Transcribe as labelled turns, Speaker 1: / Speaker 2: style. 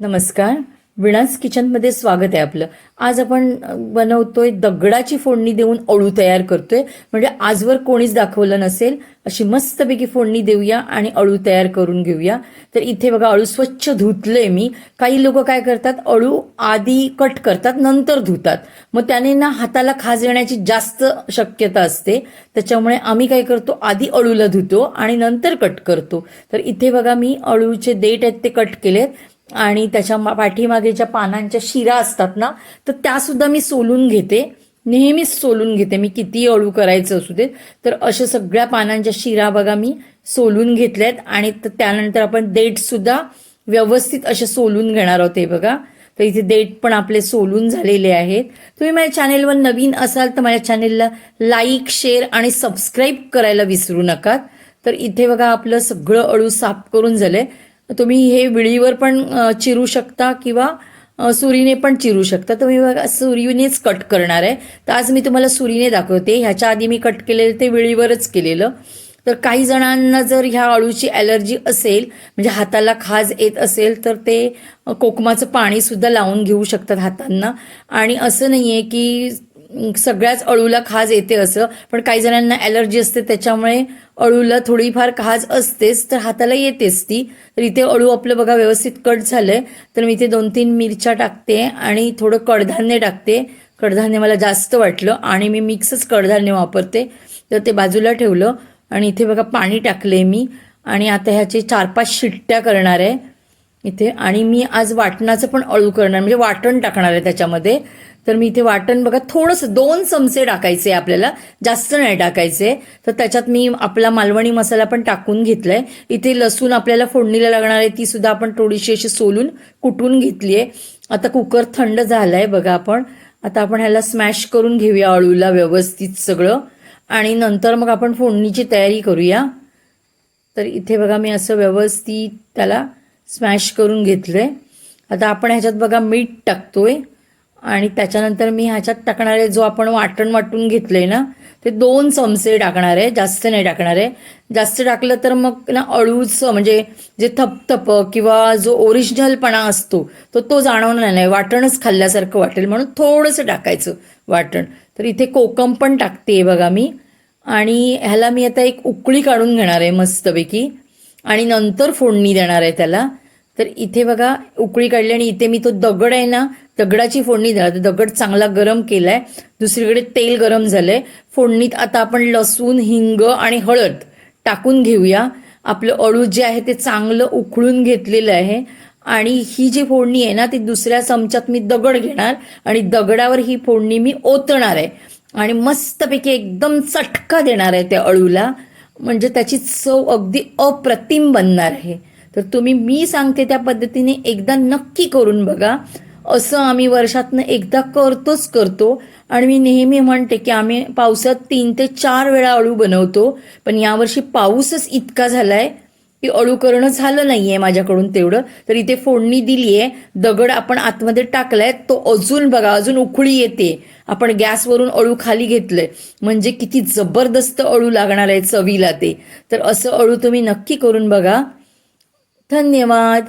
Speaker 1: नमस्कार. विणास किचनमध्ये स्वागत आहे आपलं. आज आपण बनवतोय दगडाची फोडणी देऊन अळू तयार करतोय. म्हणजे आजवर कोणीच दाखवलं नसेल अशी मस्तपैकी फोडणी देऊया आणि अळू तयार करून घेऊया. तर इथे बघा अळू स्वच्छ धुतले मी. काही लोक काय करतात अळू आधी कट करतात नंतर धुतात. मग त्याने ना हाताला खाज येण्याची जास्त शक्यता असते. त्याच्यामुळे आम्ही काय करतो आधी अळूला धुतो आणि नंतर कट करतो. तर इथे बघा मी अळूचे देठ आहेत ते कट केलेत. आणि त्याच्या पाठीमागे पाठीमागेच्या पानांच्या शिरा असतात ना तर त्यासुद्धा मी सोलून घेते. नेहमीच सोलून घेते. मी किती अळू करायचं असू देत तर अशा सगळ्या पानांच्या शिरा बघा मी सोलून घेतल्यात. आणि त्यानंतर आपण देठसुद्धा व्यवस्थित असे सोलून घेणार आहोत. हे बघा. तर इथे देठ पण आपले सोलून झालेले आहेत. तुम्ही माझ्या चॅनेलवर नवीन असाल तर माझ्या चॅनेलला लाईक शेअर आणि सबस्क्राईब करायला विसरू नका. तर इथे बघा आपलं सगळं अळू साफ करून झालंय. तुम्ही हे विळीवर पण चिरू शकता किंवा सुरीने पण चिरू शकता. तुम्ही बघा सुरीनेच कट करणार आहे. तर आज मी तुम्हाला सुरीने दाखवते. ह्याच्या आधी मी कट केलेलं ते विळीवरच केलेलं. तर काही जणांना जर ह्या अळूची ॲलर्जी असेल म्हणजे हाताला खाज येत असेल तर ते कोकमाचं पाणीसुद्धा लावून घेऊ शकतात हातांना. आणि असं नाही आहे की सगळ्याच अळूला खाज येते असं. पण काही जणांना ॲलर्जी असते त्याच्यामुळे अळूला थोडीफार खाज असतेच तर हाताला येतेच ती. तर इथे अळू आपलं बघा व्यवस्थित कट झालंय. तर मी इथे दोन तीन मिरच्या टाकते आणि थोडं कडधान्य टाकते. कडधान्य मला जास्त वाटलं आणि मी मिक्सच कडधान्य वापरते. तर ते बाजूला ठेवलं आणि इथे बघा पाणी टाकले मी. आणि आता ह्याचे चार पाच शिट्ट्या करणार आहे. इथे. आणि मी आज वाटणाचं पण अळू करणार म्हणजे वाटण टाकणार आहे त्याच्यामध्ये. तर मी इथे वाटण बघा थोडंसं दोन चमचे टाकायचे आपल्याला जास्त नाही टाकायचे. तर त्याच्यात मी आपला मालवणी मसाला पण टाकून घेतलाय. इथे लसूण आपल्याला फोडणीला लागणार आहे ती सुद्धा आपण थोडीशी अशी सोलून कुटून घेतली आहे. आता कुकर थंड झालाय बघा आपण. आता आपण ह्याला स्मॅश करून घेऊया अळूला व्यवस्थित सगळं. आणि नंतर मग आपण फोडणीची तयारी करूया. तर इथे बघा मी असं व्यवस्थित त्याला स्मॅश करून घेतलंय. आता आपण ह्याच्यात बघा मीठ टाकतोय. आणि त्याच्यानंतर मी ह्याच्यात टाकणार आहे जो आपण वाटण वाटून घेतलंय ना ते दोन चमचे टाकणार आहे. जास्त नाही टाकणार आहे. जास्त टाकलं तर मग ना अळूचं म्हणजे जे थपथप किंवा जो ओरिजिनलपणा असतो तो तो जाणवणार नाही. वाटणच खाल्ल्यासारखं वाटेल म्हणून थोडंसं टाकायचं वाटण. तर इथे कोकम पण टाकते बघा मी. आणि ह्याला मी आता एक उकळी काढून घेणार आहे मस्तपैकी. आणि नंतर फोडणी देणार आहे त्याला. तर इथे बघा उकळी काढली आणि इथे मी तो दगड आहे ना दगडाची फोडणी देणार. दगड चांगला गरम केलाय. दुसरीकडे तेल गरम झालंय. फोडणीत आता आपण लसूण हिंग आणि हळद टाकून घेऊया. आपलं अळू जे आहे ते चांगलं उकळून घेतलेलं आहे. आणि ही जी फोडणी आहे ना ती दुसऱ्या चमच्यात मी दगड घेणार आणि दगडावर ही फोडणी मी ओतणार आहे. आणि मस्तपैकी एकदम चटका देणार आहे त्या अळूला. म्हणजे त्याची चव अगदी अप्रतिम बनणार आहे. तर तुम्ही मी सांगते त्या पद्धतीने एकदा नक्की करून बघा. असं आम्ही वर्षातनं एकदा करतोच करतो. आणि मी नेहमी म्हणते की आम्ही पावसात तीन ते चार वेळा अळू बनवतो. पण यावर्षी पाऊसच इतका झाला आहे की अळू करणं झालं नाही आहे माझ्याकडून तेवढं. तर इथे फोडणी दिली आहे दगड आपण आतमध्ये टाकलाय. तो अजून बघा अजून उखळी येते. आपण गॅसवरून अळू खाली घेतलंय. म्हणजे किती जबरदस्त अळू लागणार आहे चवीला ते. तर असं अळू तुम्ही नक्की करून बघा. धन्यवाद.